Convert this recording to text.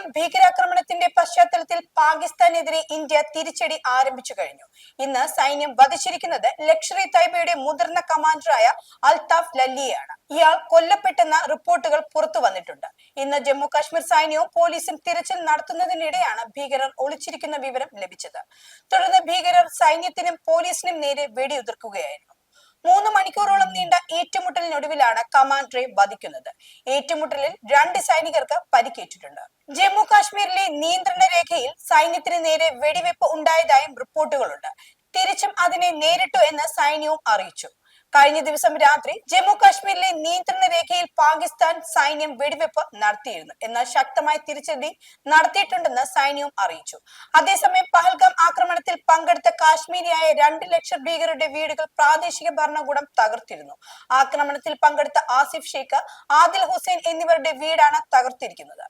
പഹൽഗാം ഭീകരാക്രമണത്തിന്റെ പശ്ചാത്തലത്തിൽ പാകിസ്ഥാനെതിരെ ഇന്ത്യ തിരിച്ചടി ആരംഭിച്ചു കഴിഞ്ഞു. ഇന്ന് സൈന്യം വധിച്ചിരിക്കുന്നത് ഇ തൈബയുടെ മുതിർന്ന കമാൻഡറായ അൽതാഫ് ലല്ലിയാണ് ഇയാൾ കൊല്ലപ്പെട്ടെന്ന റിപ്പോർട്ടുകൾ പുറത്തു വന്നിട്ടുണ്ട്. ഇന്ന് ജമ്മു കാശ്മീർ സൈന്യവും പോലീസും തിരച്ചിൽ നടത്തുന്നതിനിടെയാണ് ഭീകരർ ഒളിച്ചിരിക്കുന്ന വിവരം ലഭിച്ചത്. തുടർന്ന് ഭീകരർ സൈന്യത്തിനും പോലീസിനും നേരെ വെടിയുതിർക്കുകയായിരുന്നു. മൂന്ന് മണിക്കൂറോളം നീണ്ട ഏറ്റുമുട്ടലിനൊടുവിലാണ് കമാൻഡറെ വധിക്കുന്നത്. ഏറ്റുമുട്ടലിൽ രണ്ട് സൈനികർക്ക് പരിക്കേറ്റിട്ടുണ്ട്. ജമ്മു കാശ്മീരിലെ നിയന്ത്രണ രേഖയിൽ സൈന്യത്തിന് നേരെ വെടിവെപ്പ് ഉണ്ടായതായും റിപ്പോർട്ടുകളുണ്ട്. തിരിച്ചും അതിനെ നേരിട്ടു എന്ന് സൈന്യവും അറിയിച്ചു. കഴിഞ്ഞ ദിവസം രാത്രി ജമ്മു കാശ്മീരിലെ നിയന്ത്രണ രേഖയിൽ പാകിസ്ഥാൻ സൈന്യം വെടിവെപ്പ് നടത്തിയിരുന്നു. എന്നാൽ ശക്തമായ തിരിച്ചടി നടത്തിയിട്ടുണ്ടെന്ന് സൈന്യവും അറിയിച്ചു. അതേസമയം പഹൽഗാം ആക്രമണത്തിൽ പങ്കെടുത്ത കാശ്മീരിയായ രണ്ട് ലക്ഷം ഭീകരരുടെ വീടുകൾ പ്രാദേശിക ഭരണകൂടം തകർത്തിരുന്നു. ആക്രമണത്തിൽ പങ്കെടുത്ത ആസിഫ് ഷെയ്ഖ് ആദിൽ ഹുസൈൻ എന്നിവരുടെ വീടാണ് തകർത്തിരിക്കുന്നത്.